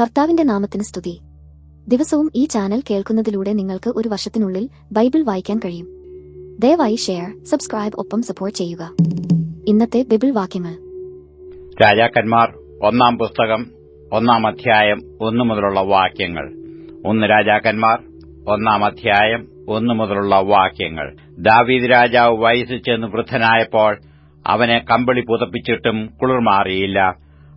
കർത്താവിന്റെ നാമത്തിന് സ്തുതി. ദിവസവും ഈ ചാനൽ കേൾക്കുന്നതിലൂടെ നിങ്ങൾക്ക് ഒരു വർഷത്തിനുള്ളിൽ ബൈബിൾ വായിക്കാൻ കഴിയും. ദയവായി ഷെയർ സബ്സ്ക്രൈബ് ഒപ്പം സപ്പോർട്ട് ചെയ്യുക. ഇന്നത്തെ ബൈബിൾ വാക്യങ്ങൾ. രാജാക്കന്മാർ ഒന്നാം പുസ്തകം ഒന്നാം അധ്യായം ഒന്നു മുതലുള്ള വാക്യങ്ങൾ. ഒന്ന് രാജാക്കന്മാർ ഒന്നാം അധ്യായം ഒന്നു മുതലുള്ള വാക്യങ്ങൾ. ദാവീദ് രാജാവ് വയസ്സിൽ ചെന്ന് വൃദ്ധനായപ്പോൾ അവനെ കമ്പിളി പുതപ്പിച്ചിട്ടും കുളിർ മാറിയില്ല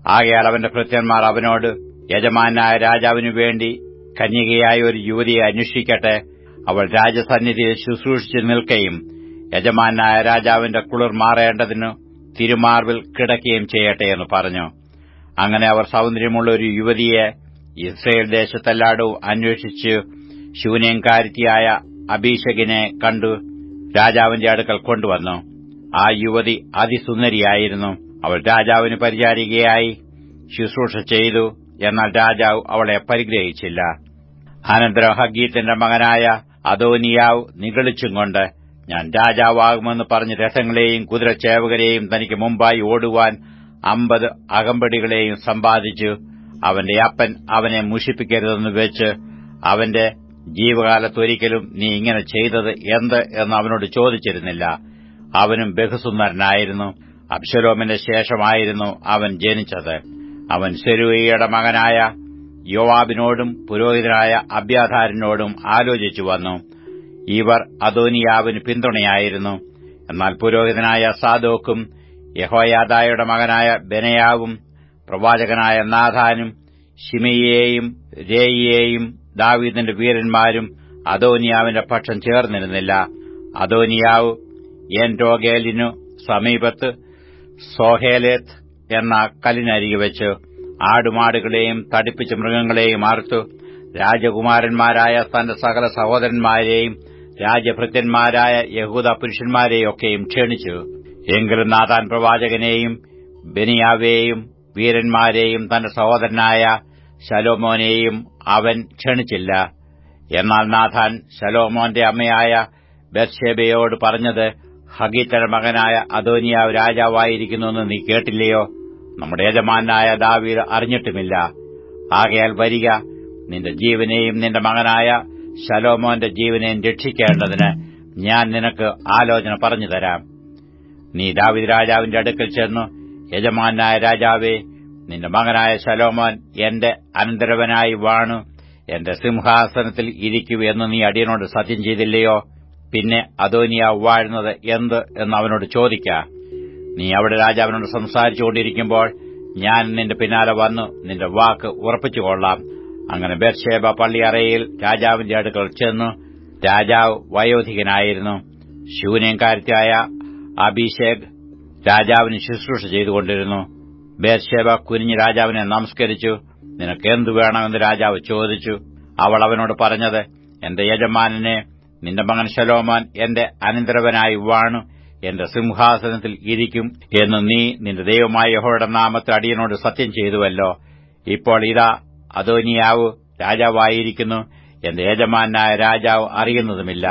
ആകയാൽ അവന്റെ ഭൃത്യന്മാർ അവനോട് യജമാനായ രാജാവിനു വേണ്ടി കന്യകയായ ഒരു യുവതിയെ അന്വേഷിക്കട്ടെ. അവൾ രാജസന്നിധിയിൽ ശുശ്രൂഷിച്ചു നിൽക്കുകയും യജമാനായ രാജാവിന്റെ കുളിർ മാറേണ്ടതിനു തിരുമാർവിൽ കിടക്കുകയും ചെയ്യട്ടെ എന്ന് പറഞ്ഞു. അങ്ങനെ അവർ സൗന്ദര്യമുള്ള ഒരു യുവതിയെ ഇസ്രയേൽ ദേശത്തെല്ലാടും അന്വേഷിച്ച് ശൂന്യംകാരിത്തിയായ അഭിഷേകിനെ കണ്ടു രാജാവിന്റെ അടുക്കൽ കൊണ്ടുവന്നു. ആ യുവതി അതിസുന്ദരിയായിരുന്നു. അവൾ രാജാവിന് പരിചാരികയായി ശുശ്രൂഷ ചെയ്തു. എന്നാൽ രാജാവ് അവളെ പരിഗ്രഹിച്ചില്ല. അനന്തരം ഹഗീത്തിന്റെ മകനായ അതോനിയാവ് നിഗളിച്ചും കൊണ്ട് ഞാൻ രാജാവാകുമെന്ന് പറഞ്ഞ് രഥങ്ങളെയും കുതിരച്ചേവകരെയും തനിക്ക് മുമ്പായി ഓടുവാൻ അമ്പത് അകമ്പടികളെയും സമ്പാദിച്ചു. അവന്റെ അപ്പൻ അവനെ മുഷിപ്പിക്കരുതെന്ന് വെച്ച് അവന്റെ ജീവകാലത്തൊരിക്കലും നീ ഇങ്ങനെ ചെയ്തത് എന്ത് എന്ന് അവനോട് ചോദിച്ചിരുന്നില്ല. അവനും ബഹുസുന്ദരനായിരുന്നു. അബ്ശലോമിന്റെ ശേഷമായിരുന്നു അവൻ ജനിച്ചത്. അവൻ സെരുവയുടെ മകനായ യോവാബിനോടും പുരോഹിതനായ അബ്യാധാരനോടും ആലോചിച്ചു വന്നു. ഇവർ അദോനിയാവിന് പിന്തുണയായിരുന്നു. എന്നാൽ പുരോഹിതനായ സാദോക്കും യഹോയാദായുടെ മകനായ ബെനയാവും പ്രവാചകനായ നാഥാനും ഷിമിയെയും രേയിയെയും ദാവീദിന്റെ വീരന്മാരും അദോനിയാവിന്റെ പക്ഷം ചേർന്നിരുന്നില്ല. അദോനിയാവ് എൻ രോഗേലിനു സമീപത്ത് സോഹേലേത്ത് എന്ന കല്ലിനരികെ വെച്ച് ആടുമാടുകളെയും തടിപ്പിച്ച മൃഗങ്ങളെയും അറുത്തു രാജകുമാരന്മാരായ തന്റെ സകല സഹോദരന്മാരെയും രാജഭൃത്യന്മാരായ യഹൂദ പുരുഷന്മാരെയൊക്കെയും ക്ഷണിച്ചു. എങ്കിലും നാഥാൻ പ്രവാചകനെയും ബെനിയാവേയും വീരന്മാരെയും തന്റെ സഹോദരനായ ശലോമോനെയും അവൻ ക്ഷണിച്ചില്ല. എന്നാൽ നാഥാൻ ശലോമോന്റെ അമ്മയായ ബത്ഷേബയോട് പറഞ്ഞത് ഹഗീത്തര മകനായ അദോനിയാവ് രാജാവായിരിക്കുന്നുവെന്ന് നീ കേട്ടില്ലയോ? നമ്മുടെ യജമാനായ ദാവീദ് അറിഞ്ഞിട്ടുമില്ല. ആകയാൽ വരിക നിന്റെ ജീവനെയും നിന്റെ മകനായ ശലോമോന്റെ ജീവനെയും രക്ഷിക്കേണ്ടതിന് ഞാൻ നിനക്ക് ആലോചന പറഞ്ഞു തരാം. നീ ദാവിദ് രാജാവിന്റെ അടുക്കൽ ചെന്നു യജമാനായ രാജാവേ നിന്റെ മകനായ ശലോമോൻ എന്റെ അനന്തരവനായി വാണു എന്റെ സിംഹാസനത്തിൽ ഇരിക്കൂ എന്ന് നീ അടിയനോട് സത്യം ചെയ്തില്ലയോ? പിന്നെ അദോനിയ വാഴുന്നത് എന്ത് എന്ന് അവനോട് ചോദിക്ക. നീ അവിടെ രാജാവിനോട് സംസാരിച്ചുകൊണ്ടിരിക്കുമ്പോൾ ഞാൻ നിന്റെ പിന്നാലെ വന്നു നിന്റെ വാക്ക് ഉറപ്പിച്ചു കൊള്ളാം. അങ്ങനെ ബെർഷേബ പള്ളിയറയിൽ രാജാവിന്റെ അടുക്കൽ ചെന്നു. രാജാവ് വയോധികനായിരുന്നു. ശൂന്യംകാരത്തിയായ അഭിഷേക് രാജാവിന് ശുശ്രൂഷ ചെയ്തുകൊണ്ടിരുന്നു. ബേർഷേബ കുനിഞ്ഞ് രാജാവിനെ നമസ്കരിച്ചു. നിനക്ക് എന്തു വേണമെന്ന് രാജാവ് ചോദിച്ചു. അവൾ അവനോട് പറഞ്ഞത് എന്റെ യജമാനനെ നിന്റെ മകൻ ശലോമാൻ എന്റെ അനന്തരവനായി വാണു. എന്റെ സിംഹാസനത്തിൽ ഇരിക്കും എന്ന് നീ നിന്റെ ദൈവമായ യഹോയുടെ നാമത്തിൽ അടിയനോട് സത്യം ചെയ്തുവല്ലോ. ഇപ്പോൾ ഇതാ അതോനിയാവ് രാജാവായിരിക്കുന്നു. എന്റെ യജമാനായ രാജാവ് അറിയുന്നതുമില്ല.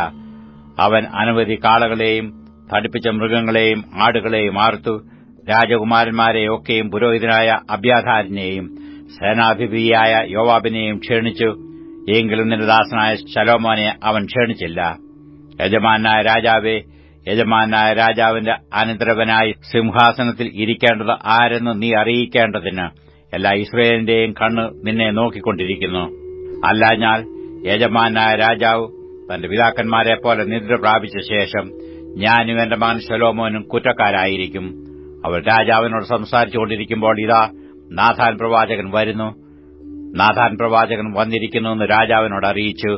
അവൻ അനവധി കാളകളെയും തടിപ്പിച്ച മൃഗങ്ങളെയും ആടുകളെയും ആർത്തു. രാജകുമാരന്മാരെയൊക്കെയും പുരോഹിതനായ അബ്യാധാരനെയും സേനാധിപതിയായ യോവാബിനെയും ക്ഷണിച്ചു. എങ്കിലും നിന്റെ ദാസനായ ശലോമോനെ അവൻ ക്ഷണിച്ചില്ല. യജമാനായ രാജാവേ യജമാനായ രാജാവിന്റെ അനന്തരവനായി സിംഹാസനത്തിൽ ഇരിക്കേണ്ടത് ആരെന്ന് നീ അറിയിക്കേണ്ടതിന് എല്ലാ ഇസ്രയേലിന്റെയും കണ്ണ് നിന്നെ നോക്കിക്കൊണ്ടിരിക്കുന്നു. അല്ലാഞ്ഞാൽ യജമാനായ രാജാവ് തന്റെ പിതാക്കന്മാരെ പോലെ നിദ്ര പ്രാപിച്ച ശേഷം ഞാനും എന്റെ മകൻ ശലോമോനും കുറ്റക്കാരായിരിക്കും. അവർ രാജാവിനോട് സംസാരിച്ചുകൊണ്ടിരിക്കുമ്പോൾ ഇതാ നാഥാൻ പ്രവാചകൻ വരുന്നു. നാഥാൻ പ്രവാചകൻ വന്നിരിക്കുന്നുവെന്ന് രാജാവിനോട് അറിയിച്ചു.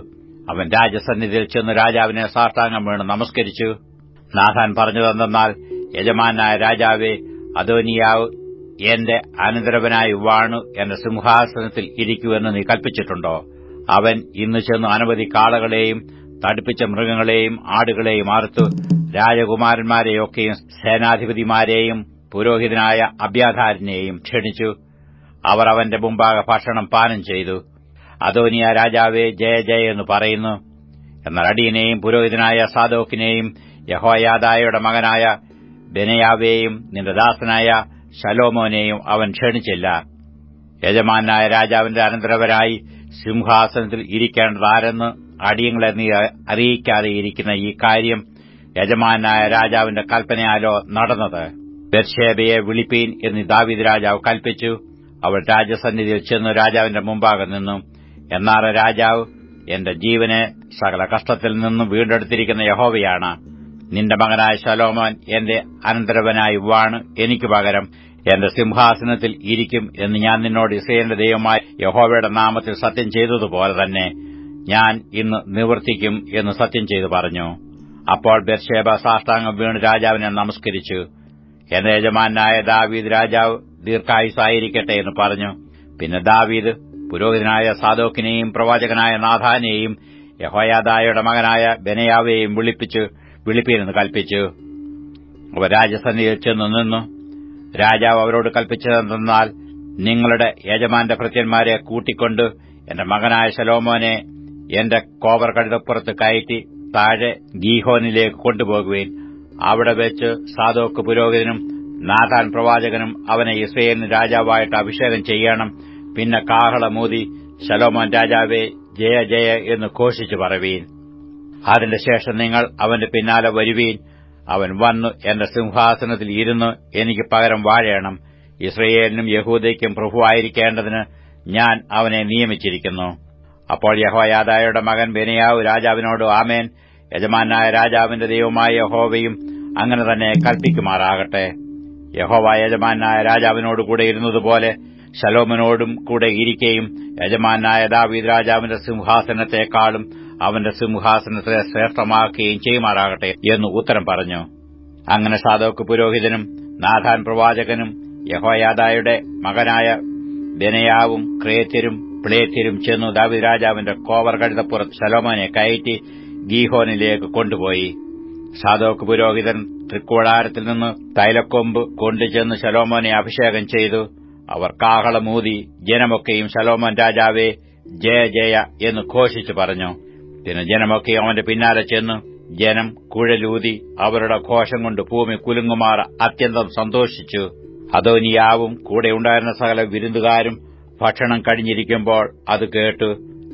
അവൻ രാജസന്നിധിയിൽ ചെന്ന് രാജാവിനെ സാഷ്ടാംഗം വീണ് നമസ്കരിച്ചു. നാഥാൻ പറഞ്ഞതെന്നാൽ യജമാനായ രാജാവേ അദോനിയാവ് എന്റെ അനന്തരവനായി വാണു എന്റെ സിംഹാസനത്തിൽ ഇരിക്കുവെന്ന് നീ കൽപ്പിച്ചിട്ടുണ്ടോ? അവൻ ഇന്ന് ചെന്ന് അനവധി കാളകളെയും തടിപ്പിച്ച മൃഗങ്ങളെയും ആടുകളെയും അറുത്തു രാജകുമാരന്മാരെയൊക്കെയും സേനാധിപതിമാരെയും പുരോഹിതനായ അബ്യാധാരനെയും ക്ഷണിച്ചു. അവർ അവന്റെ മുമ്പാകെ ഭക്ഷണം പാനം ചെയ്തു. അതോനിയ രാജാവേ ജയ ജയ എന്ന് പറയുന്നു. എന്നാൽ അടിയനെയും പുരോഹിതനായ സാദോക്കിനെയും യഹോയാദായയുടെ മകനായ ബെനയാവേയും നിന്റെ ദാസനായ ശലോമോനെയും അവൻ ക്ഷണിച്ചില്ല. യജമാനായ രാജാവിന്റെ അനന്തരവരായി സിംഹാസനത്തിൽ ഇരിക്കേണ്ടതാരെന്ന് അടിയങ്ങളെ നീ അറിയിക്കാതെ ഇരിക്കുന്ന ഈ കാര്യം യജമാനായ രാജാവിന്റെ കൽപ്പനയാലോ നടന്നത്? ബെർഷേബയെ വിളിപ്പീൻ എന്ന് ദാവീദ് രാജാവ് കൽപ്പിച്ചു. അവൾ രാജസന്നിധിയിൽ ചെന്ന് രാജാവിന്റെ മുമ്പാകെ നിന്നു. എന്നാൽ രാജാവ് എന്റെ ജീവനെ സകല കഷ്ടത്തിൽ നിന്നും വീണ്ടെടുത്തിരിക്കുന്ന യഹോവയാണ്. നിന്റെ മകനായ ശലോമോൻ എന്റെ അനന്തരവനായി വാണ്. എനിക്ക് പകരം എന്റെ സിംഹാസനത്തിൽ ഇരിക്കും എന്ന് ഞാൻ നിന്നോട് ഇസ്രയേലിന്റെ ദൈവമായ യഹോവയുടെ നാമത്തിൽ സത്യം ചെയ്തതുപോലെ തന്നെ ഞാൻ ഇന്ന് നിവർത്തിക്കും എന്ന് സത്യം ചെയ്തു പറഞ്ഞു. അപ്പോൾ ബെർഷേബ സാഷ്ടാംഗം വീണ് രാജാവിനെ നമസ്കരിച്ചു. എന്റെ യജമാനായ ദാവീദ് രാജാവ് ദീർഘായുസായിരിക്കട്ടെ എന്ന് പറഞ്ഞു. പിന്നെ ദാവീദ് പുരോഹിതനായ സാദോക്കിനെയും പ്രവാചകനായ നാഥാനെയും യഹോയാദായുടെ മകനായ ബെനയാവെയും വിളിപ്പിച്ചു. വിളിപ്പീരെന്ന് കൽപ്പിച്ചു. അവർ രാജസന്നിധിയിൽ ചെന്നു നിന്നു. രാജാവ് അവരോട് കൽപ്പിച്ചതെന്നാൽ നിങ്ങളുടെ യജമാന്റെ ഭൃത്യന്മാരെ കൂട്ടിക്കൊണ്ട് എന്റെ മകനായ ശലോമോനെ എന്റെ കോവർ കഴുതപ്പുറത്ത് കയറ്റി താഴെ ഗീഹോനിലേക്ക് കൊണ്ടുപോകുവേൻ. അവിടെ വെച്ച് സാധോക്ക് പുരോഹിതനും നാഥാൻ പ്രവാചകനും അവനെ ഇസ്രയേലിന് രാജാവായിട്ട് അഭിഷേകം ചെയ്യണം. പിന്നെ കാഹളമൂതി ശലോമോൻ രാജാവേ ജയ ജയ എന്ന് ഘോഷിച്ചു പറവീൻ. അതിന്റെ ശേഷം നിങ്ങൾ അവന്റെ പിന്നാലെ വരുവീൻ. അവൻ വന്നു എന്റെ സിംഹാസനത്തിൽ ഇരുന്ന് എനിക്ക് പകരം വാഴയണം ഇസ്രയേലിനും യഹൂദയ്ക്കും പ്രഭുവായിരിക്കേണ്ടതിന് ഞാൻ അവനെ നിയമിച്ചിരിക്കുന്നു. അപ്പോൾ യഹോയാദായുടെ മകൻ ബെനിയാവ് രാജാവിനോട് ആമേൻ. യജമാനായ രാജാവിന്റെ ദൈവമായ യഹോവയും അങ്ങനെ തന്നെ കൽപ്പിക്കുമാറാകട്ടെ. യഹോവ യജമാനായ രാജാവിനോട് കൂടെ ഇരുന്നതുപോലെ ശലോമനോടും കൂടെ ഇരിക്കുകയും യജമാനായ ദാവീദ് രാജാവിന്റെ സിംഹാസനത്തെക്കാളും അവന്റെ സിംഹാസനത്തെ ശ്രേഷ്ഠമാക്കുകയും ചെയ്യുമാറാകട്ടെ എന്ന് ഉത്തരം പറഞ്ഞു. അങ്ങനെ സാധോക്ക് പുരോഹിതനും നാഥാൻ പ്രവാചകനും യഹോയാദായുടെ മകനായ ബെനയാവും ക്രേത്യരും പ്ലേത്യരും ചെന്നു ദാവീദ് രാജാവിന്റെ കോവർ കഴുതപ്പുറത്ത് ശലോമോനെ കയറ്റി ഗീഹോനിലേക്ക് കൊണ്ടുപോയി. സാധോക്ക് പുരോഹിതൻ തൃക്കോളാരത്തിൽ നിന്ന് തൈലക്കൊമ്പ് കൊണ്ടുചെന്ന് ശലോമോനെ അഭിഷേകം ചെയ്തു. അവർ കാഹളമൂതി ജനമൊക്കെയും ശലോമോൻ രാജാവേ ജയ ജയ എന്ന് ഘോഷിച്ചു പറഞ്ഞു. പിന്നെ ജനമൊക്കെ അവന്റെ പിന്നാലെ ചെന്നു ജനം കുഴലൂതി അവരുടെ ഘോഷം കൊണ്ട് ഭൂമി കുലുങ്ങുമാർ അത്യന്തം സന്തോഷിച്ചു. അതോനിയാവും കൂടെയുണ്ടായിരുന്ന സകല വിരുന്നുകാരും ഭക്ഷണം കഴിഞ്ഞിരിക്കുമ്പോൾ അത് കേട്ടു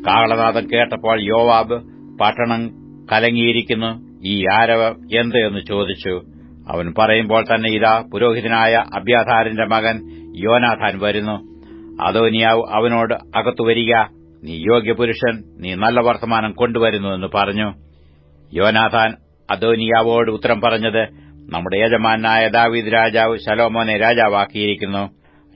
കാളനാഥം കേട്ടപ്പോൾ യോവാബ് പട്ടണം കലങ്ങിയിരിക്കുന്നു ഈ ആരവം എന്ത്? എന്ന് ചോദിച്ചു. അവൻ പറയുമ്പോൾ തന്നെ ഇതാ പുരോഹിതനായ അബ്യാധാരന്റെ മകൻ യോനാഥാൻ വരുന്നു. അതോനിയാവ് അവനോട് അകത്തു വരിക? നീ യോഗ്യപുരുഷൻ നീ നല്ല വർത്തമാനം കൊണ്ടുവരുന്നുവെന്ന് പറഞ്ഞു. യോനാഥാൻ അദോനിയാവോട് ഉത്തരം പറഞ്ഞത് നമ്മുടെ യജമാനായ ദാവീദ് രാജാവ് ശലോമോനെ രാജാവാക്കിയിരിക്കുന്നു.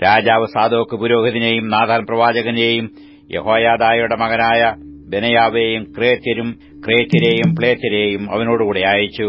രാജാവ് സാദോക്ക് പുരോഹിതനെയും നാഥാൻ പ്രവാചകനെയും യഹോയാദായുടെ മകനായ ബെനയാവെയും ക്രേത്യരും ക്രേത്യരെയും പ്ലേത്യരെയും അവനോടുകൂടെ അയച്ചു.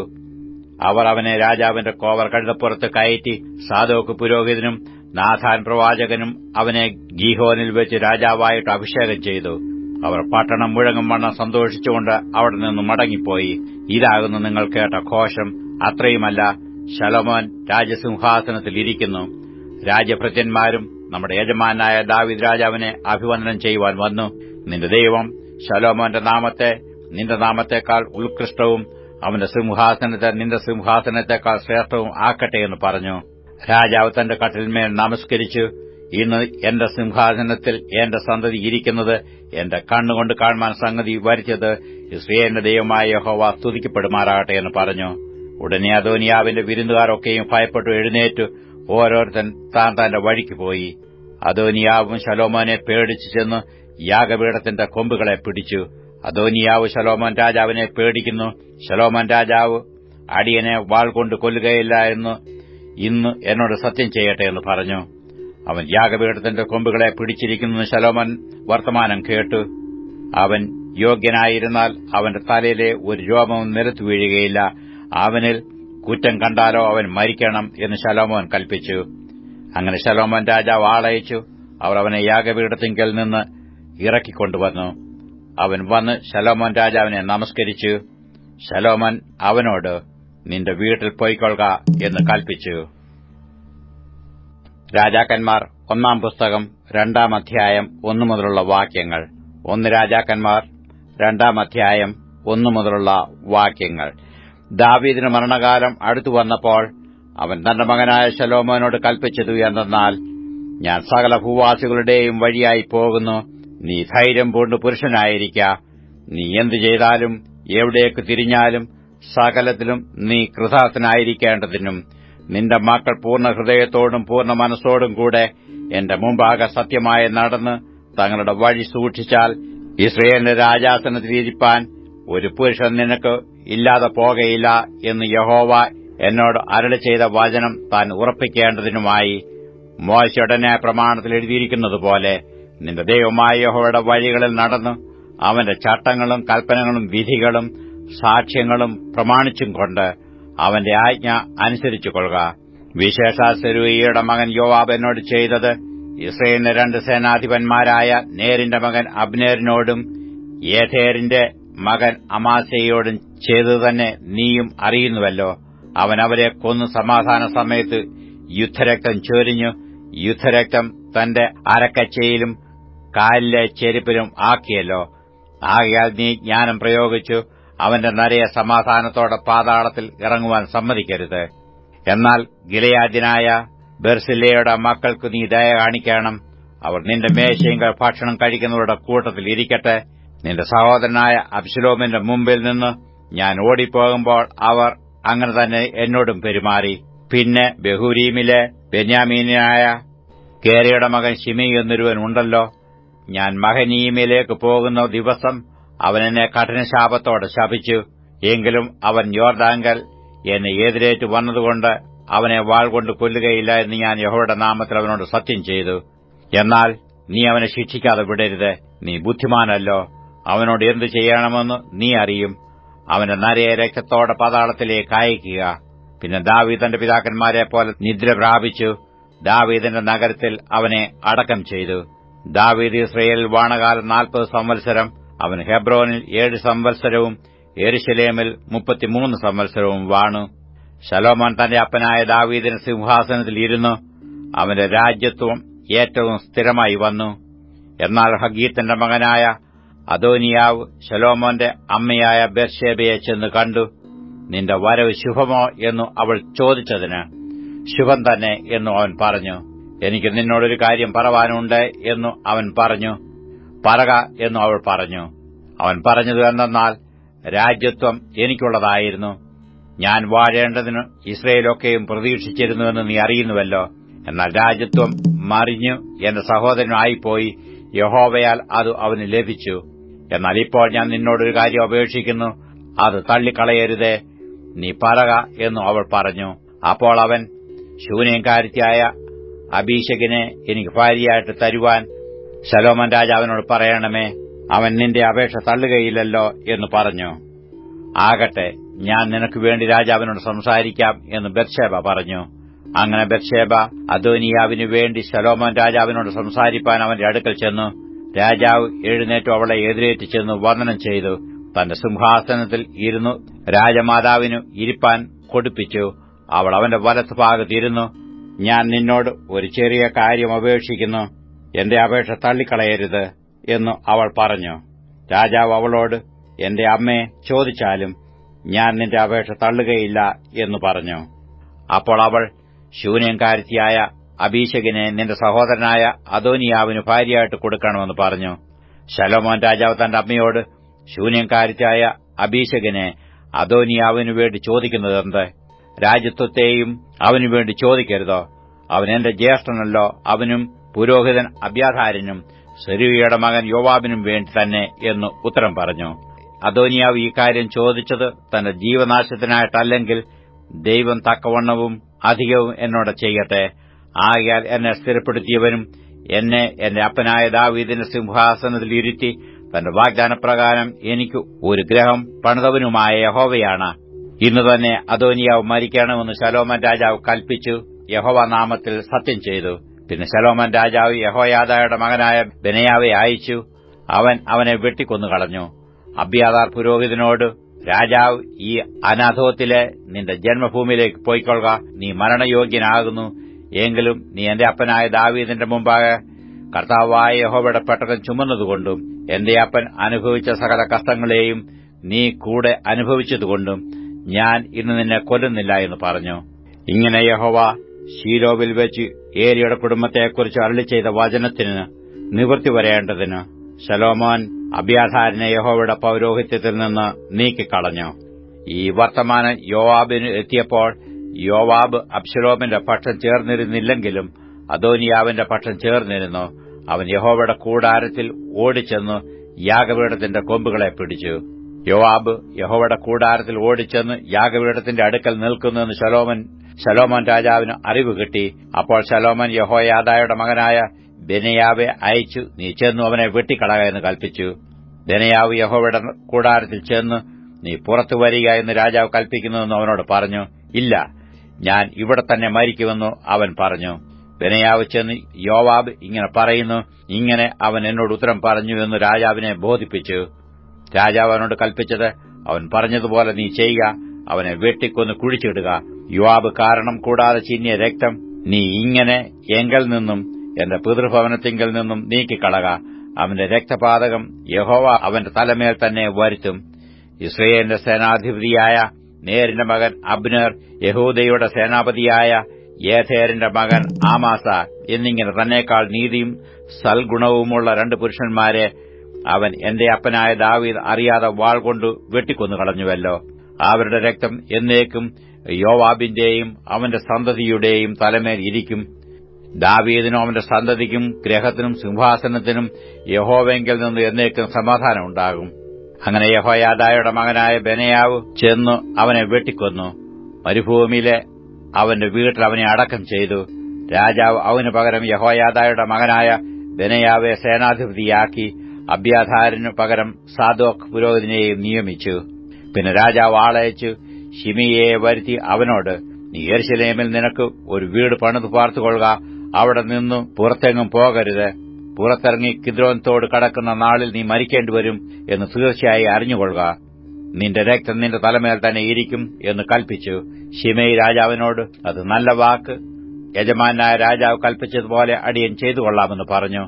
അവർ അവനെ രാജാവിന്റെ കോവർ കഴുതപ്പുറത്ത് കയറ്റി സാദോക്ക് പുരോഹിതനും നാഥാൻ പ്രവാചകനും അവനെ ഗീഹോനിൽ വെച്ച് രാജാവായിട്ട് അഭിഷേകം ചെയ്തു. അവർ പട്ടണം മുഴങ്ങും വണ്ണം സന്തോഷിച്ചുകൊണ്ട് അവിടെ നിന്ന് മടങ്ങിപ്പോയി. ഇതാകുന്നു നിങ്ങൾ കേട്ട ഘോഷം. അത്രയുമല്ല ശലോമോൻ രാജസിംഹാസനത്തിൽ ഇരിക്കുന്നു. രാജഭൃത്യന്മാരും നമ്മുടെ യജമാനായ ദാവിദ് രാജാവിനെ അഭിവന്ദനം ചെയ്യുവാൻ വന്നു. നിന്റെ ദൈവം ശലോമോന്റെ നാമത്തെ നിന്റെ നാമത്തെക്കാൾ ഉത്കൃഷ്ടവും അവന്റെ സിംഹാസനത്തെ നിന്റെ സിംഹാസനത്തെക്കാൾ ശ്രേഷ്ഠവും ആക്കട്ടെ എന്ന് പറഞ്ഞു. രാജാവ് തന്റെ കട്ടിൽമേൽ നമസ്കരിച്ചു ഇന്ന് എന്റെ സിംഹാസനത്തിൽ എന്റെ സന്തതി ഇരിക്കുന്നത് എന്റെ കണ്ണുകൊണ്ട് കാണുവാൻ സംഗതി വരിച്ചത് ഇസ്രയേലിന്റെ ദൈവമായ യഹോവ സ്തുതിക്കപ്പെടുമാറാകട്ടെ എന്ന് പറഞ്ഞു. ഉടനെ അദോനിയാവിന്റെ വിരുന്നുകാരൊക്കെയും ഭയപ്പെട്ടു എഴുന്നേറ്റു ഓരോരുത്തൻ താൻ തന്റെ വഴിക്ക് പോയി. അദോനിയാവും ശലോമോനെ പേടിച്ചു ചെന്ന് യാഗപീഠത്തിന്റെ കൊമ്പുകളെ പിടിച്ചു. അദോനിയാവ് ശലോമോൻ രാജാവിനെ പേടിക്കുന്നു. ശലോമോൻ രാജാവ് അടിയനെ വാൾ കൊണ്ട് കൊല്ലുകയില്ല എന്ന് ഇന്ന് എന്നോട് സത്യം ചെയ്യട്ടെ എന്ന് പറഞ്ഞു. അവൻ യാഗപീഠത്തിന്റെ കൊമ്പുകളെ പിടിച്ചിരിക്കുന്നു ശലോമൻ വർത്തമാനം കേട്ടു. അവൻ യോഗ്യനായിരുന്നാൽ അവന്റെ തലയിലെ ഒരു രോമവും നിരത്തു വീഴുകയില്ല. അവനിൽ കുറ്റം കണ്ടാലോ അവൻ മരിക്കണം എന്ന് ശലോമോൻ കൽപ്പിച്ചു. അങ്ങനെ ശലോമോൻ രാജാവ് ആളയച്ചു. അവർ അവനെ യാഗപീഠത്തിങ്കൽ നിന്ന് ഇറക്കിക്കൊണ്ടുവന്നു. അവൻ വന്ന് ശലോമോൻ രാജാവിനെ നമസ്കരിച്ചു. ശലോമൻ അവനോട് നിന്റെ വീട്ടിൽ പോയിക്കൊള്ളുക എന്ന് കൽപ്പിച്ചു. രാജാക്കന്മാർ ഒന്നാം പുസ്തകം രണ്ടാം അധ്യായം ഒന്നു മുതലുള്ള വാക്യങ്ങൾ. ഒന്ന് രാജാക്കന്മാർ രണ്ടാം അധ്യായം ഒന്നു മുതലുള്ള വാക്യങ്ങൾ. ദാവീദിന് മരണകാലം അടുത്തു വന്നപ്പോൾ അവൻ തന്റെ മകനായ ശലോമോനോട് കൽപ്പിച്ചതു എന്തെന്നാൽ ഞാൻ സകല ഭൂവാസികളുടെയും വഴിയായി പോകുന്നു. നീ ധൈര്യം പൂണ്ട് പുരുഷനായിരിക്ക. നീ എന്തു ചെയ്താലും എവിടേക്ക് തിരിഞ്ഞാലും സകലത്തിലും നീ കൃതാർത്ഥനായിരിക്കേണ്ടതിനും നിന്റെ മക്കൾ പൂർണ ഹൃദയത്തോടും പൂർണ മനസ്സോടും കൂടെ എന്റെ മുമ്പാകെ സത്യമായി നടന്ന് തങ്ങളുടെ വഴി സൂക്ഷിച്ചാൽ ഇസ്രയേലിന്റെ രാജാസനത്തിൽ ഒരു പുരുഷൻ നിനക്ക് ഇല്ലാതെ പോകയില്ല എന്ന് യഹോവ എന്നോട് അരളി ചെയ്ത വചനം താൻ ഉറപ്പിക്കേണ്ടതിനുമായി മോശയുടനെ പ്രമാണത്തിൽ എഴുതിയിരിക്കുന്നതുപോലെ നിന്റെ ദൈവമായ യഹോവയുടെ വഴികളിൽ നടന്ന് അവന്റെ ചട്ടങ്ങളും കൽപ്പനകളും വിധികളും സാക്ഷ്യങ്ങളും പ്രമാണിച്ചും കൊണ്ട് അവന്റെ ആജ്ഞ അനുസരിച്ചു കൊള്ളുക വിശേഷാൽ സെരൂയിയുടെ മകൻ യോവാബ് എന്നോട് ചെയ്തത് ഇസ്രയേലിന്റെ രണ്ട് സേനാധിപന്മാരായ നേരിന്റെ മകൻ അബ്നേറിനോടും യേഥേരിന്റെ മകൻ അമാസയോടും ചെയ്തു തന്നെ നീയും അറിയുന്നുവല്ലോ. അവൻ അവരെ കൊന്നു സമാധാന സമയത്ത് യുദ്ധരക്തം ചൊരിഞ്ഞു. യുദ്ധരക്തം തന്റെ അരക്കച്ചയിലും കാലിലെ ചെരുപ്പിലും ആക്കിയല്ലോ. ആകയാൽ നീ ജ്ഞാനം പ്രയോഗിച്ചു. അവന്റെ നരയെ സമാധാനത്തോടെ പാതാളത്തിൽ ഇറങ്ങുവാൻ സമ്മതിക്കരുത്. എന്നാൽ ഗിലയാദിനായ ബെർസില്ലയുടെ മക്കൾക്ക് നീ ദയ കാണിക്കണം. അവർ നിന്റെ മേശയെങ്കിൽ ഭക്ഷണം കഴിക്കുന്നവരുടെ കൂട്ടത്തിൽ ഇരിക്കട്ടെ. നിന്റെ സഹോദരനായ അബ്ശലോമിന്റെ മുമ്പിൽ നിന്ന് ഞാൻ ഓടിപ്പോകുമ്പോൾ അവർ അങ്ങനെ തന്നെ എന്നോടും പെരുമാറി. പിന്നെ ബഹുരീമിലെ ബെന്യാമീനായ കേരയുടെ മകൻ ഷിമി എന്നൊരുവൻ ഉണ്ടല്ലോ. ഞാൻ മഹനീമിലേക്ക് പോകുന്ന ദിവസം അവൻ എന്നെ കഠിനശാപത്തോടെ ശപിച്ചു. എങ്കിലും അവൻ യോർദാങ്കൽ എന്നെ എതിരേറ്റ് വന്നതുകൊണ്ട് അവനെ വാൾ കൊണ്ട് കൊല്ലുകയില്ല എന്ന് ഞാൻ യഹോയുടെ നാമത്തിൽ അവനോട് സത്യം ചെയ്തു. എന്നാൽ നീ അവനെ ശിക്ഷിക്കാതെ വിടരുത്. നീ ബുദ്ധിമാനല്ലോ. അവനോട് എന്തു ചെയ്യണമെന്ന് നീ അറിയും. അവന്റെ നരയെ രക്തത്തോടെ പാതാളത്തിലേക്ക് അയക്കുക. പിന്നെ ദാവീദന്റെ പിതാക്കന്മാരെ പോലെ നിദ്ര പ്രാപിച്ചു. ദാവീദിന്റെ നഗരത്തിൽ അവനെ അടക്കം ചെയ്തു. ദാവീദ് ഇസ്രയേലിൽ വാണകാലം നാൽപ്പത് സംവത്സരം അവൻ ഹെബ്രോനിൽ ഏഴ് സംവത്സരവും എരുശലേമിൽ മുപ്പത്തിമൂന്ന് സംവത്സരവും വാണു. ശലോമോൻ തന്റെ അപ്പനായ ദാവീദിന് സിംഹാസനത്തിൽ ഇരുന്നു. അവന്റെ രാജ്യത്വം ഏറ്റവും സ്ഥിരമായി വന്നു. എന്നാൽ ഹഗീത്തിന്റെ മകനായ അദോനിയാവ് ശലോമോന്റെ അമ്മയായ ബെർഷേബയെ ചെന്ന് കണ്ടു. നിന്റെ വരവ് ശുഭമോ? എന്നു അവൾ ചോദിച്ചതിന് ശുഭം തന്നെ എന്നു അവൻ പറഞ്ഞു. എനിക്ക് നിന്നോടൊരു കാര്യം പറവാനുണ്ട് എന്നു അവൻ പറഞ്ഞു. പറക എന്നു അവൾ പറഞ്ഞു. അവൻ പറഞ്ഞത് എന്തെന്നാൽ രാജ്യത്വം എനിക്കുള്ളതായിരുന്നു. ഞാൻ വാഴേണ്ടതിന് ഇസ്രയേലൊക്കെയും പ്രതീക്ഷിച്ചിരുന്നുവെന്ന് നീ അറിയുന്നുവല്ലോ. എന്നാൽ രാജ്യത്വം മറിഞ്ഞു എന്റെ സഹോദരനായിപ്പോയി യഹോവയാൽ അത് അവന് ലഭിച്ചു. എന്നാൽ ഇപ്പോൾ ഞാൻ നിന്നോടൊരു കാര്യം അപേക്ഷിക്കുന്നു. അത് തള്ളിക്കളയരുതേ. നീ പറക എന്നു അവൾ പറഞ്ഞു. അപ്പോൾ അവൻ ശൂന്യംകാരിത്യായ അഭീഷകിനെ എനിക്ക് ഭാര്യയായിട്ട് തരുവാൻ ശലോമൻ രാജാവിനോട് പറയണമേ അവൻ നിന്റെ അപേക്ഷ തള്ളുകയില്ലല്ലോ എന്ന് പറഞ്ഞു. ആകട്ടെ ഞാൻ നിനക്ക് വേണ്ടി രാജാവിനോട് സംസാരിക്കാം എന്ന് ബത്ഷേബ പറഞ്ഞു. അങ്ങനെ ബത്ഷേബ അദോനിയാവിനു വേണ്ടി ശലോമോൻ രാജാവിനോട് സംസാരിപ്പാൻ അവന്റെ അടുക്കൽ ചെന്നു. രാജാവ് എഴുന്നേറ്റു അവളെ എതിരേറ്റ് ചെന്നു വന്ദനം ചെയ്തു. തന്റെ സിംഹാസനത്തിൽ ഇരുന്നു. രാജമാതാവിനു ഇരിപ്പാൻ കൊടുപ്പിച്ചു. അവൾ അവന്റെ വലത്ത് ഭാഗത്തിരുന്നു ഞാൻ നിന്നോട് ഒരു ചെറിയ കാര്യം അപേക്ഷിക്കുന്നു. എന്റെ അപേക്ഷ തള്ളിക്കളയരുത് എന്ന് അവൾ പറഞ്ഞു. രാജാവ് അവളോട് എന്റെ അമ്മയെ ചോദിച്ചാലും ഞാൻ നിന്റെ അപേക്ഷ തള്ളുകയില്ല എന്ന് പറഞ്ഞു. അപ്പോൾ അവൾ ശൂന്യംകാരത്തിയായ അഭിഷേകിനെ നിന്റെ സഹോദരനായ അദോനിയാവിന് ഭാര്യയായിട്ട് കൊടുക്കണമെന്ന് പറഞ്ഞു. ശലോമോൻ രാജാവ് തന്റെ അമ്മയോട് ശൂന്യംകാരത്തിയായ അഭിഷേകിനെ അദോനിയാവിനു വേണ്ടി ചോദിക്കുന്നതെന്ത് രാജ്യത്വത്തെയും അവനു വേണ്ടി ചോദിക്കരുതോ? അവൻ എന്റെ ജ്യേഷ്ഠനല്ലോ അവനും പുരോഹിതൻ അബ്യാധാരനും സെരുവിയുടെ മകൻ യോവാബിനും വേണ്ടി തന്നെ എന്ന് ഉത്തരം പറഞ്ഞു. അദോനിയാവ് ഈ കാര്യം ചോദിച്ചത് തന്റെ ജീവനാശത്തിനായിട്ടല്ലെങ്കിൽ ദൈവം തക്കവണ്ണവും അധികവും എന്നോട് ചെയ്യട്ടെ. ആകയാൽ എന്നെ സ്ഥിരപ്പെടുത്തിയവനും എന്നെ എന്റെ അപ്പനായ ദാവീദിന്റെ സിംഹാസനത്തിൽ ഇരുത്തി തന്റെ വാഗ്ദാനപ്രകാരം എനിക്ക് ഒരു ഗ്രഹം പണിതവനുമായ യഹോവയാണ്. ഇന്ന് തന്നെ അദോനിയാവ് മരിക്കണമെന്ന് ശലോമൻ രാജാവ് കൽപ്പിച്ചു. യഹോവ നാമത്തിൽ സത്യം ചെയ്തു. പിന്നെ ശലോമൻ രാജാവ് യഹോയാദായുടെ മകനായ ബെനയാവെ അയച്ചു. അവൻ അവനെ വെട്ടിക്കൊന്നു കളഞ്ഞു. അബ്യാദാർ പുരോഹിതനോട് രാജാവ് ഈ അനാഥോത്തിലെ നിന്റെ ജന്മഭൂമിയിലേക്ക് പോയിക്കൊള്ളുക. നീ മരണയോഗ്യനാകുന്നു. എങ്കിലും നീ എന്റെ അപ്പനായ ദാവീദിന്റെ മുമ്പാകെ കർത്താവായ യഹോബയുടെ പെട്ടകം ചുമന്നതുകൊണ്ടും എന്റെ അപ്പൻ അനുഭവിച്ച സകല കഷ്ടങ്ങളെയും നീ കൂടെ അനുഭവിച്ചതുകൊണ്ടും ഞാൻ ഇന്ന് നിന്നെ കൊല്ലുന്നില്ല എന്ന് പറഞ്ഞു. ഇങ്ങനെ യഹോവ ശീലോവിൽ വെച്ച് ഏരിയുടെ കുടുംബത്തെക്കുറിച്ച് അരളി ചെയ്ത വചനത്തിന് നിവൃത്തി വരേണ്ടതിന് ശലോമോൻ അഭ്യാധാരനെ യഹോവയുടെ പൌരോഹിത്യത്തിൽ നിന്ന് നീക്കിക്കളഞ്ഞു. ഈ വർത്തമാനം യോവാബിന് എത്തിയപ്പോൾ യോവാബ് അബ്ശലോമിന്റെ പക്ഷം ചേർന്നിരുന്നില്ലെങ്കിലും അദോനിയാവിന്റെ പക്ഷം ചേർന്നിരുന്നു. അവൻ യഹോവയുടെ കൂടാരത്തിൽ ഓടിച്ചെന്ന് യാഗപീഠത്തിന്റെ കൊമ്പുകളെ പിടിച്ചു. യോവാബ് യഹോവയുടെ കൂടാരത്തിൽ ഓടിച്ചെന്ന് യാഗപീഠത്തിന്റെ അടുക്കൽ നിൽക്കുന്നുവെന്ന് ശലോമൻ ശലോമോൻ രാജാവിന് അറിവ് കിട്ടി. അപ്പോൾ ശലോമൻ യഹോയാദായുടെ മകനായ ബെനയാവെ അയച്ചു. നീ ചെന്നു അവനെ വെട്ടിക്കളക എന്ന് കൽപ്പിച്ചു. ബെനയാവ് യഹോവയുടെ കൂടാരത്തിൽ ചെന്ന് നീ പുറത്തു വരിക എന്ന് രാജാവ് കൽപ്പിക്കുന്നുവെന്ന് അവനോട് പറഞ്ഞു. ഇല്ല ഞാൻ ഇവിടെ തന്നെ മരിക്കുമെന്ന് അവൻ പറഞ്ഞു. ബെനയാവ് ചെന്ന് യോവാബ് ഇങ്ങനെ പറയുന്നു. ഇങ്ങനെ അവൻ എന്നോട് ഉത്തരം പറഞ്ഞു എന്ന് രാജാവിനെ ബോധിപ്പിച്ചു. രാജാവ് അവനോട് കൽപ്പിച്ചത് അവൻ പറഞ്ഞതുപോലെ നീ ചെയ്യുക. അവനെ വെട്ടിക്കൊന്ന് കുഴിച്ചിടുക. യുവാബ് കാരണം കൂടാതെ ചിന്നിയ രക്തം നീ ഇങ്ങനെ എങ്കിൽ നിന്നും എന്റെ പിതൃഭവനത്തിങ്കിൽ നിന്നും നീക്കിക്കളക. അവന്റെ രക്തപാതകം യഹോവ അവന്റെ തലമേൽ തന്നെ വരുത്തും. ഇസ്രയേലിന്റെ സേനാധിപതിയായ നേരിന്റെ മകൻ അബ്നർ യഹൂദയുടെ സേനാപതിയായ യേഥേരിന്റെ മകൻ ആമാസ എന്നിങ്ങനെ തന്നേക്കാൾ നീതിയും സൽഗുണവുമുള്ള രണ്ട് പുരുഷന്മാരെ അവൻ എന്റെ അപ്പനായ ദാവീദ് അറിയാതെ വാൾ കൊണ്ട് വെട്ടിക്കൊന്നു കളഞ്ഞുവല്ലോ അവരുടെ രക്തം എന്നേക്കും യോവാബിന്റെയും അവന്റെ സന്തതിയുടെയും തലമേൽ ഇരിക്കും. ദാവീദിനും അവന്റെ സന്തതിക്കും ഗ്രഹത്തിനും സിംഹാസനത്തിനും യഹോവെങ്കിൽ നിന്ന് എന്നേക്കും സമാധാനമുണ്ടാകും അങ്ങനെ യഹോയാദായുടെ മകനായ ബെനയാവ് ചെന്നു അവനെ വെട്ടിക്കൊന്നു. മരുഭൂമിയിലെ അവന്റെ വീട്ടിൽ അവനെ അടക്കം ചെയ്തു. രാജാവ് അവന് പകരം യഹോയാദായുടെ മകനായ ബെനയാവെ സേനാധിപതിയാക്കി അബ്യാധാരനു പകരം സാദോക് പുരോഹിതനെയും നിയമിച്ചു. പിന്നെ രാജാവ് ആളയച്ചു ഷിമിയെ വരുത്തി അവനോട് നീ യെരുശലേമിൽ നിനക്ക് ഒരു വീട് പണിത് പാർത്തുകൊള്ളുക. അവിടെ നിന്നു പുറത്തെങ്ങും പോകരുത്. പുറത്തിറങ്ങി കിദ്രോനത്തോട് കടക്കുന്ന നാളിൽ നീ മരിക്കേണ്ടി വരും എന്ന് തീർച്ചയായി അറിഞ്ഞുകൊള്ളുക. നിന്റെ രക്തം നിന്റെ തലമേൽ തന്നെ ഇരിക്കും എന്ന് കൽപ്പിച്ചു. ഷിമയി രാജാവിനോട് അത് നല്ല വാക്ക്. യജമാനായ രാജാവ് കൽപ്പിച്ചതുപോലെ അടിയൻ ചെയ്തു കൊള്ളാമെന്ന് പറഞ്ഞു.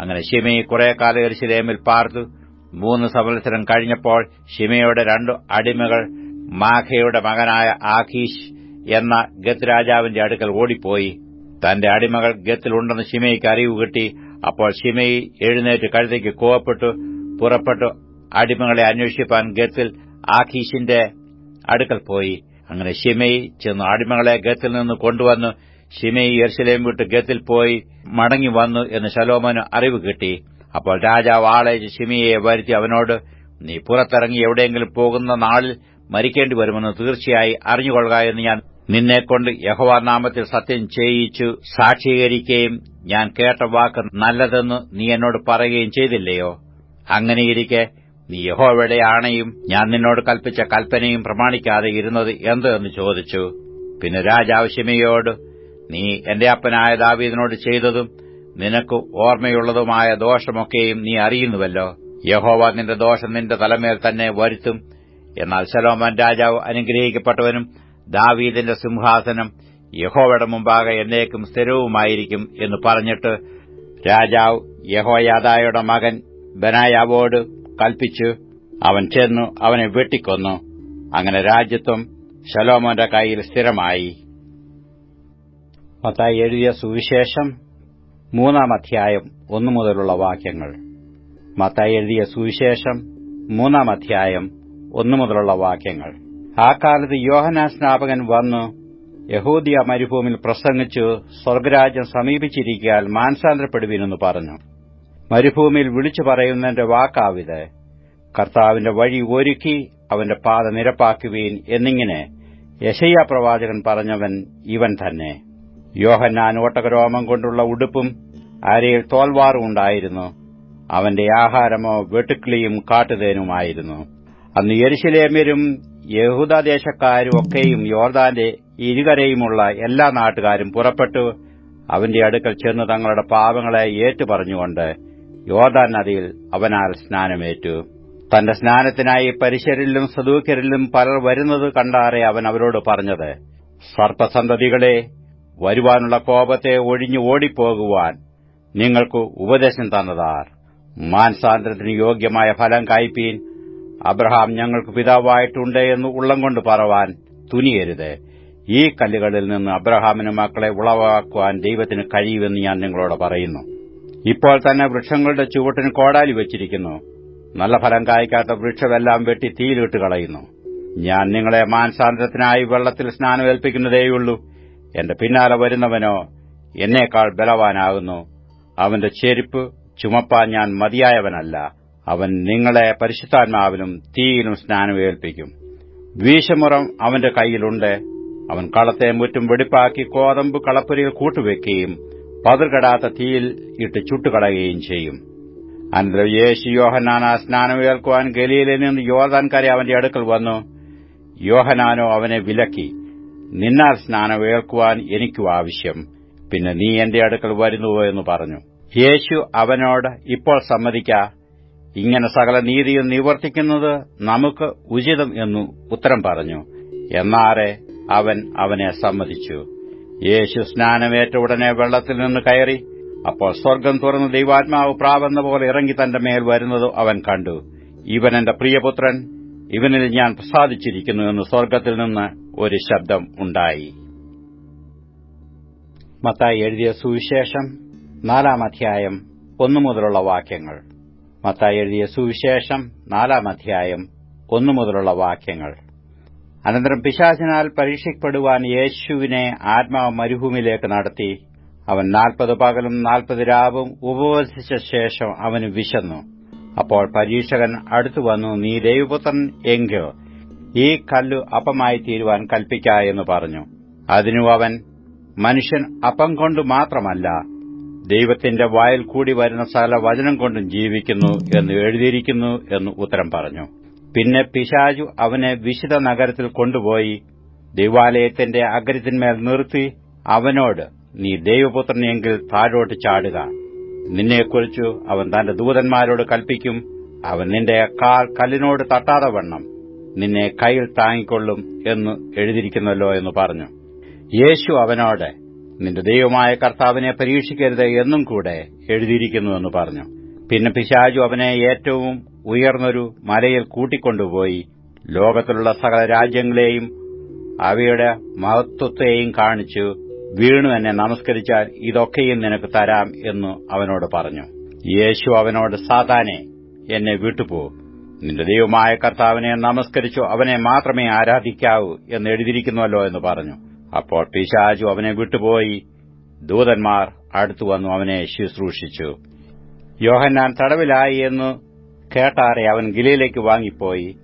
അങ്ങനെ ഷിമയി കുറെ കാലം എരിശിലേമിൽ പാർത്തു. മൂന്ന് സംവത്സരം കഴിഞ്ഞപ്പോൾ ഷിമയുടെ രണ്ടു അടിമകൾ മാഖയുടെ മകനായ ആഖീഷ് എന്ന ഗത്ത് രാജാവിന്റെ അടുക്കൽ ഓടിപ്പോയി. തന്റെ അടിമകൾ ഗത്തിലുണ്ടെന്ന് ഷിമയ്ക്ക് അറിവ് കിട്ടി. അപ്പോൾ ഷിമയി എഴുന്നേറ്റ് കഴുതയ്ക്ക് കോവപ്പെട്ടു പുറപ്പെട്ടു അടിമകളെ അന്വേഷിപ്പാൻ ഗത്തിൽ ആഖീഷിന്റെ അടുക്കൽ പോയി. അങ്ങനെ ഷിമയി ചെന്നു അടിമകളെ ഗത്തിൽ നിന്ന് കൊണ്ടുവന്നു. ഷിമയി യെർശലേം വിട്ട് ഗത്തിൽ പോയി മടങ്ങി വന്നു എന്ന് ശലോമന് അറിവ് കിട്ടി. അപ്പോൾ രാജാവ് ആളയച്ച് ഷിമിയെ വരുത്തി അവനോട് നീ പുറത്തിറങ്ങി എവിടെയെങ്കിലും പോകുന്ന നാളിൽ മരിക്കേണ്ടി വരുമെന്ന് തീർച്ചയായി അറിഞ്ഞുകൊള്ളുക എന്ന് ഞാൻ നിന്നെക്കൊണ്ട് യഹോവാനാമത്തിൽ സത്യം ചെയ്യിച്ചു സാക്ഷീകരിക്കുകയും ഞാൻ കേട്ട വാക്ക് നല്ലതെന്ന് നീ എന്നോട് പറയുകയും ചെയ്തില്ലയോ? അങ്ങനെയിരിക്കെ നീ യഹോവയുടെ ആണയും ഞാൻ നിന്നോട് കൽപ്പിച്ച കൽപ്പനയും പ്രമാണിക്കാതെ ഇരുന്നത് എന്ത് എന്ന് ചോദിച്ചു. പിന്നെ രാജാവ് നീ എന്റെ അപ്പനായ ദാവീദിനോട് ചെയ്തതും നിനക്ക് ഓർമ്മയുള്ളതുമായ ദോഷമൊക്കെയും നീ അറിയുന്നുവല്ലോ. യഹോവ നിന്റെ ദോഷം നിന്റെ തലമേൽ തന്നെ വരുത്തും എന്നാൽ ശലോമൻ രാജാവ് അനുഗ്രഹിക്കപ്പെട്ടവനും ദാവീദിന്റെ സിംഹാസനം യഹോവയുടെ മുമ്പാകെ എന്നേക്കും സ്ഥിരവുമായിരിക്കും എന്ന് പറഞ്ഞിട്ട് രാജാവ് യഹോയാദായുടെ മകൻ ബനായാവോട് കൽപ്പിച്ചു അവൻ ചെന്നു അവനെ വെട്ടിക്കൊന്നു. അങ്ങനെ രാജ്യത്വം ശലോമോന്റെ കയ്യിൽ സ്ഥിരമായി. മത്തായി എഴുതിയ സുവിശേഷം മൂന്നാം അധ്യായം ഒന്നു മുതലുള്ള വാക്യങ്ങൾ. മത്തായി എഴുതിയ സുവിശേഷം മൂന്നാം അധ്യായം ഒന്നു മുതലുള്ള വാക്യങ്ങൾ. ആ കാലത്ത് യോഹനാ സ്നാപകൻ വന്നു യഹൂദിയ മരുഭൂമിൽ പ്രസംഗിച്ചു സ്വർഗരാജ്യം സമീപിച്ചിരിക്കാൻ മാനസാന്തരപ്പെടുവിനെന്ന് പറഞ്ഞു. മരുഭൂമിയിൽ വിളിച്ചു പറയുന്നതിന്റെ വാക്കാവിത് കർത്താവിന്റെ വഴി ഒരുക്കി അവന്റെ പാത നിരപ്പാക്കുവീൻ എന്നിങ്ങനെ യശയ്യ പ്രവാചകൻ പറഞ്ഞവൻ ഇവൻ തന്നെ. യോഹന്നാൻ ഓട്ടകരോമം കൊണ്ടുള്ള ഉടുപ്പും അരയിൽ തോൽവാറും ഉണ്ടായിരുന്നു. അവന്റെ ആഹാരമോ വെട്ടുക്കിളിയും കാട്ടുതേനുമായിരുന്നു. അന്ന് യെരുശലേമ്യരും യഹൂദദേശക്കാരും ഒക്കെയും യോർദാന്റെ ഇരുകരയുമുള്ള എല്ലാ നാട്ടുകാരും പുറപ്പെട്ടു. അവന്റെ അടുക്കൽ ചെന്ന് തങ്ങളുടെ പാപങ്ങളെ ഏറ്റുപറഞ്ഞുകൊണ്ട് യോർദാൻ നദിയിൽ അവനാൽ സ്നാനമേറ്റു. തന്റെ സ്നാനത്തിനായി പരിശരിലും സദൂക്കരിലും പലർ വരുന്നത് കണ്ടാറെ അവൻ അവരോട് പറഞ്ഞത് സർപ്പസന്തതികളെ വരുവാനുള്ള കോപത്തെ ഒഴിഞ്ഞു ഓടിപ്പോകുവാൻ നിങ്ങൾക്ക് ഉപദേശം തന്നതാർ. മാൻസാന്തരത്തിന് യോഗ്യമായ ഫലം കായ്പീൻ അബ്രഹാം ഞങ്ങൾക്ക് പിതാവായിട്ടുണ്ട് എന്ന് ഉള്ളം കൊണ്ട് പറവാൻ തുനിയരുത്. ഈ കല്ലുകളിൽ നിന്ന് അബ്രഹാമിന് മക്കളെ ഉളവാക്കുവാൻ ദൈവത്തിന് കഴിയുമെന്ന് ഞാൻ നിങ്ങളോട് പറയുന്നു. ഇപ്പോൾ തന്നെ വൃക്ഷങ്ങളുടെ ചുവട്ടിന് കോടാലി വച്ചിരിക്കുന്നു. നല്ല ഫലം കായ്ക്കാത്ത വൃക്ഷമെല്ലാം വെട്ടി തീയിലിട്ട് കളയുന്നു. ഞാൻ നിങ്ങളെ മാനസാന്തരത്തിനായി വെള്ളത്തിൽ സ്നാനമേൽപ്പിക്കുന്നതേയുള്ളൂ. എന്റെ പിന്നാലെ വരുന്നവനോ എന്നേക്കാൾ ബലവാനാകുന്നു. അവന്റെ ചെരുപ്പ് ചുമപ്പാൻ ഞാൻ മതിയായവനല്ല. അവൻ നിങ്ങളെ പരിശുദ്ധാത്മാവിലും തീയിലും സ്നാനമേൽപ്പിക്കും വീശമുറം അവന്റെ കൈയിലുണ്ട് അവൻ കളത്തെ മുറ്റും വെടിപ്പാക്കി കോതമ്പ് കളപ്പുരയിൽ കൂട്ടുവെക്കുകയും പതിർകടാത്ത തീയിൽ ഇട്ട് ചുട്ടുകളയുകയും ചെയ്യും. അനന്തരം യേശു യോഹനാന സ്നാനമേൽക്കുവാൻ ഗലീലിൽ നിന്ന് യോർദാൻ കരെ അവന്റെ അടുക്കൽ വന്നു. യോഹനാനോ അവനെ വിലക്കി നിന്നാൽ സ്നാനമേൽക്കുവാൻ എനിക്കും ആവശ്യം. പിന്നെ നീ എന്റെ അടുക്കൽ വരുന്നുവോ? എന്ന് പറഞ്ഞു. യേശു അവനോട് ഇപ്പോൾ സമ്മതിക്ക. ഇങ്ങനെ സകല നീതിയും നിവർത്തിക്കുന്നത് നമുക്ക് ഉചിതം എന്നു ഉത്തരം പറഞ്ഞു. എന്നാറെ അവൻ അവനെ സമ്മതിച്ചു. യേശു സ്നാനമേറ്റ ഉടനെ വെള്ളത്തിൽ നിന്ന് കയറി. അപ്പോൾ സ്വർഗം തുറന്ന് ദൈവാത്മാവ് പ്രാവെന്ന പോലെ ഇറങ്ങി തന്റെ മേൽ വരുന്നത് അവൻ കണ്ടു. ഇവൻ എന്റെ പ്രിയപുത്രൻ ഇവനിൽ ഞാൻ പ്രസാദിച്ചിരിക്കുന്നു എന്ന് സ്വർഗത്തിൽ നിന്ന് ഒരു ശബ്ദം ഉണ്ടായി. മത്തായി എഴുതിയ സുവിശേഷം നാലാം അധ്യായം ഒന്നു മുതലുള്ള വാക്യങ്ങൾ. മത്തായി എഴുതിയ സുവിശേഷം നാലാം അധ്യായം ഒന്നുമുതലുള്ള വാക്യങ്ങൾ. അനന്തരം പിശാചിനാൽ പരീക്ഷിക്കപ്പെടുവാൻ യേശുവിനെ ആത്മാവ് മരുഭൂമിയിലേക്ക് നടത്തി. അവൻ നാൽപ്പത് പകലും നാൽപ്പത് രാവും ഉപവസിച്ച ശേഷം അവന് വിശന്നു. അപ്പോൾ പരീക്ഷകൻ അടുത്തു വന്നു നീ ദൈവപുത്രൻ എങ്കിൽ ഈ കല്ലു അപ്പമായി തീരുവാൻ കൽപ്പിക്ക എന്ന് പറഞ്ഞു. അതിനു അവൻ മനുഷ്യൻ അപ്പം കൊണ്ടു മാത്രമല്ല ദൈവത്തിന്റെ വായിൽ കൂടി വരുന്ന സകല വചനം കൊണ്ടും ജീവിക്കുന്നു എന്ന് എഴുതിയിരിക്കുന്നു എന്ന് ഉത്തരം പറഞ്ഞു. പിന്നെ പിശാജു അവനെ വിശുദ്ധ നഗരത്തിൽ കൊണ്ടുപോയി ദൈവാലയത്തിന്റെ അഗ്രത്തിന്മേൽ നിർത്തി അവനോട് നീ ദൈവപുത്രനെങ്കിൽ താഴോട്ട് ചാടുക. നിന്നെക്കുറിച്ചു അവൻ തന്റെ ദൂതന്മാരോട് കൽപ്പിക്കും. അവൻ നിന്റെ കാൽ കല്ലിനോട് തട്ടാതെ വണ്ണം. നിന്നെ കയ്യിൽ താങ്ങിക്കൊള്ളും എന്ന് എഴുതിയിരിക്കുന്നല്ലോ എന്ന് പറഞ്ഞു. യേശു അവനോട് നിന്റെ ദൈവമായ കർത്താവിനെ പരീക്ഷിക്കരുത് എന്നും കൂടെ എഴുതിയിരിക്കുന്നുവെന്ന് പറഞ്ഞു. പിന്നെ പിശാജു അവനെ ഏറ്റവും ഉയർന്നൊരു മലയിൽ കൂട്ടിക്കൊണ്ടുപോയി. ലോകത്തിലുള്ള സകല രാജ്യങ്ങളെയും അവയുടെ മഹത്വത്തെയും കാണിച്ചു വീണു എന്നെ നമസ്കരിച്ചാൽ ഇതൊക്കെയും നിനക്ക് തരാം എന്ന് അവനോട് പറഞ്ഞു. യേശു അവനോട് സാതാനെ എന്നെ വിട്ടുപോ. നിന്റെ ദൈവമായ കർത്താവിനെ നമസ്കരിച്ചു അവനെ മാത്രമേ ആരാധിക്കാവൂ എന്ന് എഴുതിയിരിക്കുന്നുവല്ലോ എന്ന് പറഞ്ഞു. അപ്പോൾ പിശാചു അവനെ വിട്ടുപോയി. ദൂതന്മാർ അടുത്തു വന്നു അവനെ ശുശ്രൂഷിച്ചു. യോഹന്നാൻ തടവിലായി എന്ന് കേട്ടാറെ അവൻ ഗിലയിലേക്ക് വാങ്ങിപ്പോയി.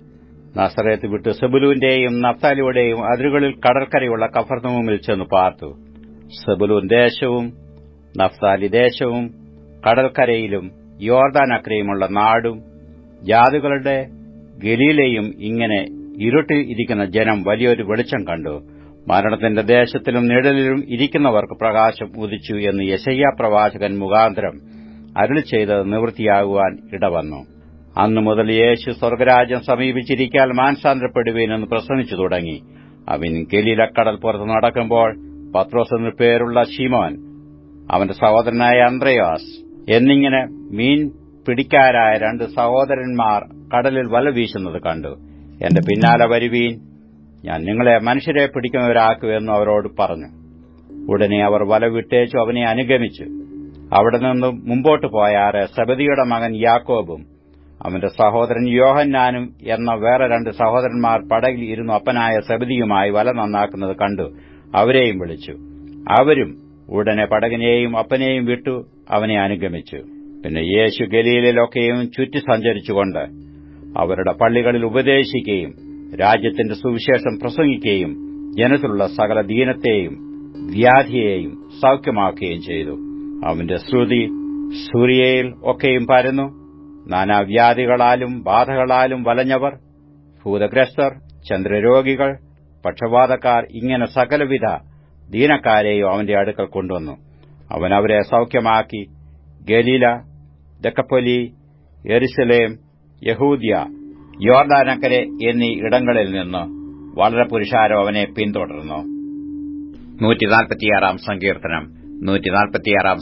നസറേത്ത് വിട്ട് സെബുലുവിന്റെയും നഫ്താലിയുടെയും അതിരുകളിൽ കടൽക്കരയുള്ള കഫർനൂമിൽ ചെന്ന് പാർത്തു. സെബുലൂൻ ദേശവും നഫ്താലി ദേശവും കടൽക്കരയിലും യോർദാൻ അക്രയുമുള്ള നാടും ജാതികളുടെ ഗലീലയും ഇങ്ങനെ ഇരുട്ടിൽ ഇരിക്കുന്ന ജനം വലിയൊരു വെളിച്ചം കണ്ടു. മരണത്തിന്റെ ദേശത്തിലും നിഴലിലും ഇരിക്കുന്നവർക്ക് പ്രകാശം ഉദിച്ചു എന്ന് യശയ്യ പ്രവാചകൻ മുഖാന്തരം അരുളി ചെയ്തത് നിവൃത്തിയാകുവാൻ ഇടവന്നു. അന്നു മുതൽ യേശു സ്വർഗരാജ്യം സമീപിച്ചിരിക്കാൻ മാനസാന്തരപ്പെടുവേനെന്ന് പ്രസംഗിച്ചു തുടങ്ങി. അവൻ ഗലീലക്കടൽ പുറത്ത് നടക്കുമ്പോൾ പത്രോസ് എന്നു പേരുള്ള ഷിമോൻ അവന്റെ സഹോദരനായ അന്ത്രയാസ് എന്നിങ്ങനെ മീൻ പിടിക്കാരായ രണ്ട് സഹോദരന്മാർ കടലിൽ വല വീശുന്നത് കണ്ടു. എന്റെ പിന്നാലെ വരുവീൻ ഞാൻ നിങ്ങളെ മനുഷ്യരെ പിടിക്കുന്നവരാക്കുമെന്ന് അവരോട് പറഞ്ഞു. ഉടനെ അവർ വല വിട്ടേച്ചു അവനെ അനുഗമിച്ചു. അവിടെ നിന്ന് മുമ്പോട്ട് പോയാറ് സബദിയുടെ മകൻ യാക്കോബും അവന്റെ സഹോദരൻ യോഹന്നാനും എന്ന വേറെ രണ്ട് സഹോദരന്മാർ പടകിൽ ഇരുന്നു അപ്പനായ സബദിയുമായി വല നന്നാക്കുന്നത് കണ്ടു. അവരെയും വിളിച്ചു. അവരും ഉടനെ പടകിനെയും അപ്പനെയും വിട്ടു അവനെ അനുഗമിച്ചു. പിന്നെ യേശു ഗലീലിലൊക്കെയും ചുറ്റി സഞ്ചരിച്ചുകൊണ്ട് അവരുടെ പള്ളികളിൽ ഉപദേശിക്കുകയും രാജ്യത്തിന്റെ സുവിശേഷം പ്രസംഗിക്കുകയും ജനത്തിലുള്ള സകല ദീനത്തെയും വ്യാധിയെയും സൌഖ്യമാക്കുകയും ചെയ്തു. അവന്റെ ശ്രുതി സൂര്യയിൽ ഒക്കെയും പരന്നു. നാനാവ്യാധികളാലും ബാധകളാലും വലഞ്ഞവർ ഭൂതഗ്രസ്തർ ചന്ദ്രരോഗികൾ പക്ഷപാതക്കാർ ഇങ്ങനെ സകലവിധ ദീനക്കാരെയും അവന്റെ അടുക്കൽ കൊണ്ടുവന്നു. അവൻ അവരെ സൌഖ്യമാക്കി ഗലീല ദക്കപ്പൊലി എരുസലേം യഹൂദ്യ യോർദാനക്കരെ എന്നീ ഇടങ്ങളിൽ നിന്ന് വളരെ പുരുഷാരം അവനെ പിന്തുടർന്നു. സങ്കീർത്തനം. നൂറ്റിനാൽപ്പത്തിയാറാം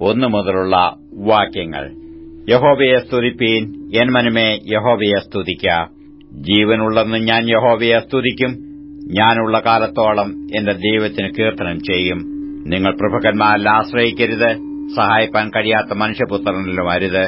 ഒന്നു മുതലുള്ള വാക്യങ്ങൾ. യഹോവയെ സ്തുതിപ്പീൻ എൻ മനുമേ യഹോവയെ സ്തുതിക്ക. ജീവനുള്ളെന്ന് ഞാൻ യഹോവയെ സ്തുതിക്കും ഞാനുള്ള കാലത്തോളം എന്റെ ദൈവത്തിന് കീർത്തനം ചെയ്യും. നിങ്ങൾ പ്രഭുക്കന്മാരിൽ ആശ്രയിക്കരുത് സഹായിപ്പാൻ കഴിയാത്ത മനുഷ്യപുത്രനിലും അരുത്.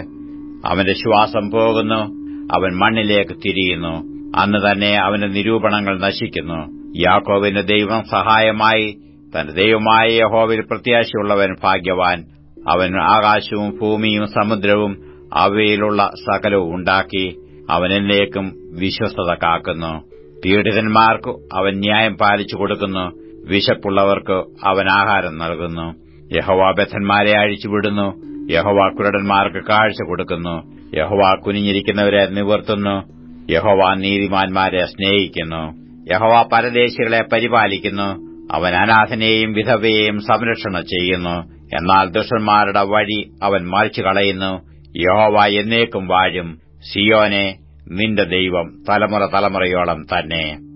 അവന്റെ ശ്വാസം പോകുന്നു അവൻ മണ്ണിലേക്ക് തിരിയുന്നു. അന്ന് തന്നെ അവന്റെ നിരൂപണങ്ങൾ നശിക്കുന്നു. യാക്കോവിന്റെ ദൈവം സഹായമായി തന്റെ ദൈവമായ യഹോവിൽ പ്രത്യാശയുള്ളവൻ ഭാഗ്യവാൻ. അവൻ ആകാശവും ഭൂമിയും സമുദ്രവും അവയിലുള്ള സകലവും ഉണ്ടാക്കി അവനെന്നേക്കും വിശ്വസ്തത കാക്കുന്നു. പീഡിതന്മാർക്ക് അവൻ ന്യായം പാലിച്ചു കൊടുക്കുന്നു. വിശപ്പുള്ളവർക്ക് അവൻ ആഹാരം നൽകുന്നു. യഹോവ ബദ്ധന്മാരെ അഴിച്ചുവിടുന്നു. യഹോവ കുരടന്മാർക്ക് കാഴ്ച കൊടുക്കുന്നു. യഹോവ കുനിഞ്ഞിരിക്കുന്നവരെ നിവർത്തുന്നു. യഹോവ നീതിമാന്മാരെ സ്നേഹിക്കുന്നു. യഹോവ പരദേശികളെ പരിപാലിക്കുന്നു. അവൻ അനാഥനെയും വിധവയെയും സംരക്ഷണം ചെയ്യുന്നു. എന്നാൽ ദുഷ്ടന്മാരുടെ വഴി അവൻ മറിച്ചു കളയുന്നു യഹോവ എന്നേക്കും വാഴും. സിയോനെ നിന്റെ ദൈവം തലമുറ തലമുറയോളം തന്നെ.